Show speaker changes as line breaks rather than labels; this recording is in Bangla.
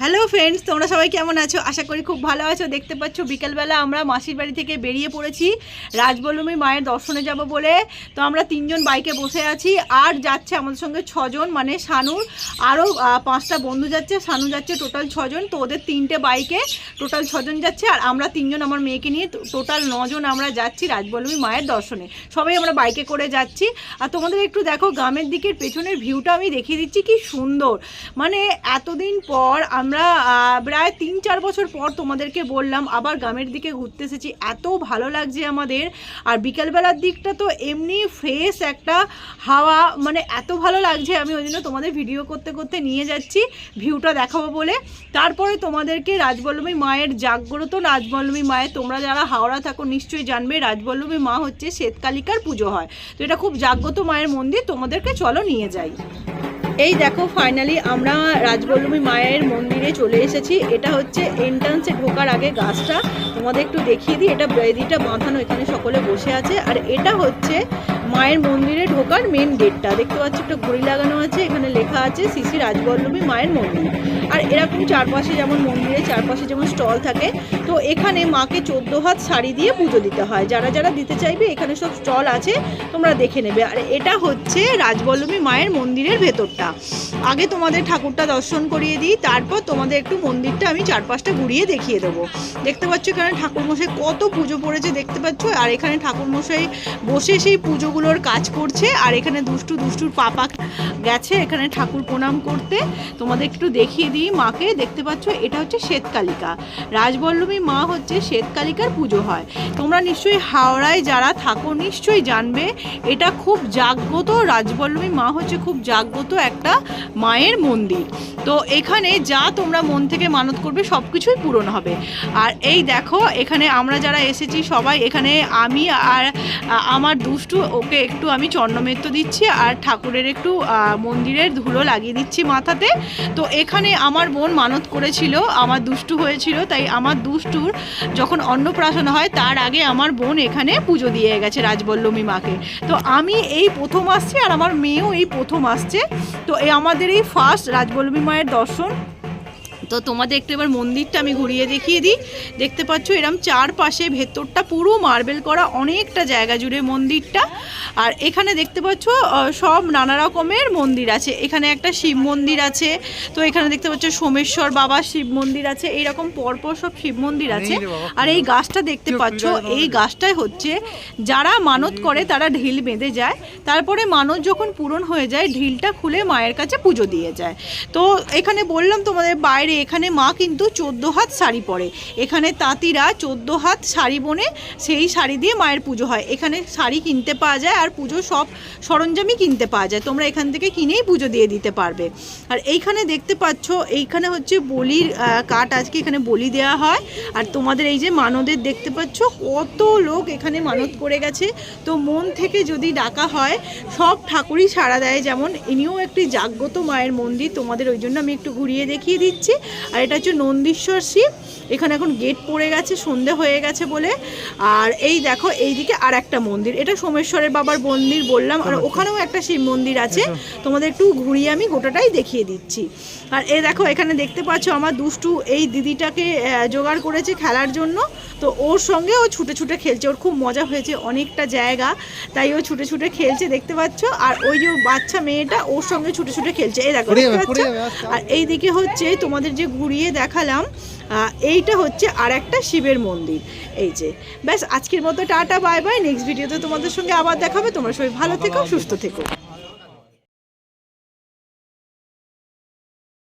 হ্যালো ফ্রেন্ডস তোমরা সবাই কেমন আছো? আশা করি খুব ভালো আছো। দেখতে পাচ্ছ, বিকেলবেলা আমরা মাসির বাড়ি থেকে বেরিয়ে পড়েছি। রাজবল্লমী মায়ের দর্শনে যাব বলে। তো আমরা তিনজন বাইকে বসে আছি। আর যাচ্ছে আমাদের সঙ্গে ছজন মানে শানুর আরও পাঁচটা বন্ধু যাচ্ছে। শানু যাচ্ছে টোটাল ছজন। তো ওদের তিনটে বাইকে টোটাল ছজন যাচ্ছে। আর আমরা তিনজন আমার মেয়েকে নিয়ে টোটাল নজন আমরা যাচ্ছি রাজবল্লমী মায়ের দর্শনে। সবাই আমরা বাইকে করে যাচ্ছি। আর তোমাদের একটু দেখো, গ্রামের দিকের পেছনের ভিউটা আমি দেখিয়ে দিচ্ছি। কি সুন্দর! মানে এতদিন পর আমরা প্রায় তিন চার বছর পর তোমাদেরকে বললাম, আবার গ্রামের দিকে ঘুরতে এসেছি। এত ভালো লাগছে আমাদের। আর বিকেলবেলার দিকটা তো এমনি ফ্রেশ একটা হাওয়া মানে এত ভালো লাগছে। আমি ওই জন্য তোমাদের ভিডিও করতে করতে নিয়ে যাচ্ছি ভিউটা দেখাবো বলে। তারপরে তোমাদেরকে রাজবল্লভী মায়ের জাগ্রত রাজবল্লভী মায়ের, তোমরা যারা হাওড়া থাকো নিশ্চয়ই জানবে, রাজবল্লভী মা হচ্ছে শ্বেতকালিকার পুজো হয়। তো এটা খুব জাগ্রত মায়ের মন্দির, তোমাদেরকে চলো নিয়ে যাই। এই দেখো ফাইনালি আমরা রাজবল্লভী মায়ের মন্দিরে চলে এসেছি। এটা হচ্ছে এন্ট্রান্সে ঢোকার আগে গাছটা। তোমাদের একটু দেখিয়ে দিই, এটা বেদিটা বাঁধানো এখানে সকলে বসে আছে। আর এটা হচ্ছে মায়ের মন্দিরে ঢোকার মেন গেটটা দেখতে পাচ্ছি একটা ঘড়ি লাগানো আছে, এখানে লেখা আছে শ্রী রাজবল্লভী মায়ের মন্দির। আর এরকম চারপাশে যেমন মন্দিরে চারপাশে যেমন স্টল থাকে, তো এখানে মাকে চোদ্দ হাত শাড়ি দিয়ে পুজো দিতে হয়। যারা যারা দিতে চাইবে, এখানে সব স্টল আছে, তোমরা দেখে নেবে। আর এটা হচ্ছে রাজবল্লভী মায়ের মন্দিরের ভেতরটা। আগে তোমাদের ঠাকুরটা দর্শন করিয়ে দিই, তারপর তোমাদের একটু মন্দিরটা আমি চারপাশটা ঘুরিয়ে দেখিয়ে দেবো। দেখতে পাচ্ছ এখানে ঠাকুরমশাই কত পুজো পড়েছে দেখতে পাচ্ছ? আর এখানে ঠাকুরমশাই বসে সেই পুজোগুলোর কাজ করছে। আর এখানে দুষ্টু দুষ্টুর পাপা গেছে এখানে ঠাকুর প্রণাম করতে। তোমাদের একটু দেখিয়ে দিই মাকে। দেখতে পাচ্ছ, এটা হচ্ছে শ্বেতকালিকা। রাজবল্লভী মা হচ্ছে শ্বেতকালিকার পুজো হয়। তোমরা নিশ্চয়ই হাওড়ায় যারা থাকো নিশ্চয়ই জানবে, এটা খুব জাগ্রত। রাজবল্লভী মা হচ্ছে খুব জাগ্রত একটা মায়ের মন্দির। তো এখানে যা তোমরা মন থেকে মানত করবে সব কিছুই পূরণ হবে। আর এই দেখো, এখানে আমরা যারা এসেছি সবাই, এখানে আমি আর আমার দুষ্টু, ওকে একটু আমি চন্নমেত্য দিচ্ছি আর ঠাকুরের একটু মন্দিরের ধুলো লাগিয়ে দিচ্ছি মাথাতে। তো এখানে আমার বোন মানত করেছিল, আমার দুষ্টু হয়েছিল, তাই আমার দুষ্টুর যখন অন্নপ্রাশন হয়, তার আগে আমার বোন এখানে পুজো দিয়ে গেছে রাজবল্লভী মাকে। তো আমি এই প্রথম আসছি আর আমার মেয়েও এই প্রথম আসছে। তো এই আমাদের এই ফার্স্ট রাজবল্লভী মায়ের দর্শন। তো তোমাদের একটু এবার মন্দিরটা আমি ঘুরিয়ে দেখিয়ে দিই। দেখতে পাচ্ছ এরম চারপাশে ভেতরটা পুরো মার্বেল করা, অনেকটা জায়গা জুড়ে মন্দিরটা। আর এখানে দেখতে পাচ্ছ সব নানা রকমের মন্দির আছে। এখানে একটা শিব মন্দির আছে তো এখানে দেখতে পাচ্ছ সোমেশ্বর বাবা শিব মন্দির আছে এইরকম পরপর সব শিব মন্দির আছে। আর এই গাছটা দেখতে পাচ্ছ এই গাছটাই হচ্ছে যারা মানত করে তারা ঢিল বেঁধে যায় তারপরে মানত যখন পূরণ হয়ে যায় ঢিলটা খুলে মায়ের কাছে পুজো দিয়ে যায়। তো এখানে বললাম তোমাদের বাইরে এখানে মা কিন্তু চোদ্দ হাত শাড়ি পরে। এখানে তাঁতিরা চোদ্দ হাত শাড়ি বনে সেই শাড়ি দিয়ে মায়ের পুজো হয়। এখানে শাড়ি কিনতে পাওয়া যায় আর পুজো সব সরঞ্জামই কিনতে পাওয়া যায়। তোমরা এখান থেকে কিনেই পুজো দিয়ে দিতে পারবে। আর এইখানে দেখতে পাচ্ছ, এইখানে হচ্ছে বলির কাঠ আজকে এখানে বলি দেওয়া হয়। আর তোমাদের এই যে মানদের দেখতে পাচ্ছ, কত লোক এখানে মানত করে গেছে। তো মন থেকে যদি ডাকা হয়, সব ঠাকুরই সাড়া দেয় যেমন। ইনিও একটি জাগ্রত মায়ের মন্দির, তোমাদের ওই জন্য আমি একটু ঘুরিয়ে দেখিয়ে দিচ্ছি। আর এটা হচ্ছে নন্দীশ্বর শিব। এখানে এখন গেট পড়ে গেছে, সন্ধে হয়ে গেছে বলে। আর এই দেখো, এইদিকে আর একটা মন্দির। এটা সোমেশ্বরের বাবার মন্দির বললাম আর ওখানেও একটা শিব মন্দির আছে। তোমাদের একটু ঘুরিয়ে আমি গোটাটাই দেখিয়ে দিচ্ছি। আর এ দেখো এখানে দেখতে পাচ্ছ আমার দুষ্টু এই দিদিটাকে জোগাড় করেছে খেলার জন্য। তো ওর সঙ্গে ও ছুটে ছুটে খেলছে। ওর খুব মজা হয়েছে অনেকটা জায়গা। তাই ও ছুটে ছুটে খেলছে দেখতে পাচ্ছ? আর ওই যে বাচ্চা মেয়েটা ওর সঙ্গে ছুটে ছুটে খেলছে। এই দেখো দেখতে পাচ্ছ? আর এইদিকে হচ্ছে তোমাদের যে ঘুরিয়ে দেখালাম এইটা হচ্ছে আর একটা শিবের মন্দির। এই যে ব্যাস আজকের মতো টাটা বাই বাই। নেক্সট ভিডিওতে তোমাদের সঙ্গে আবার দেখাবে। তোমরা সবাই ভালো থেকো সুস্থ থেকো।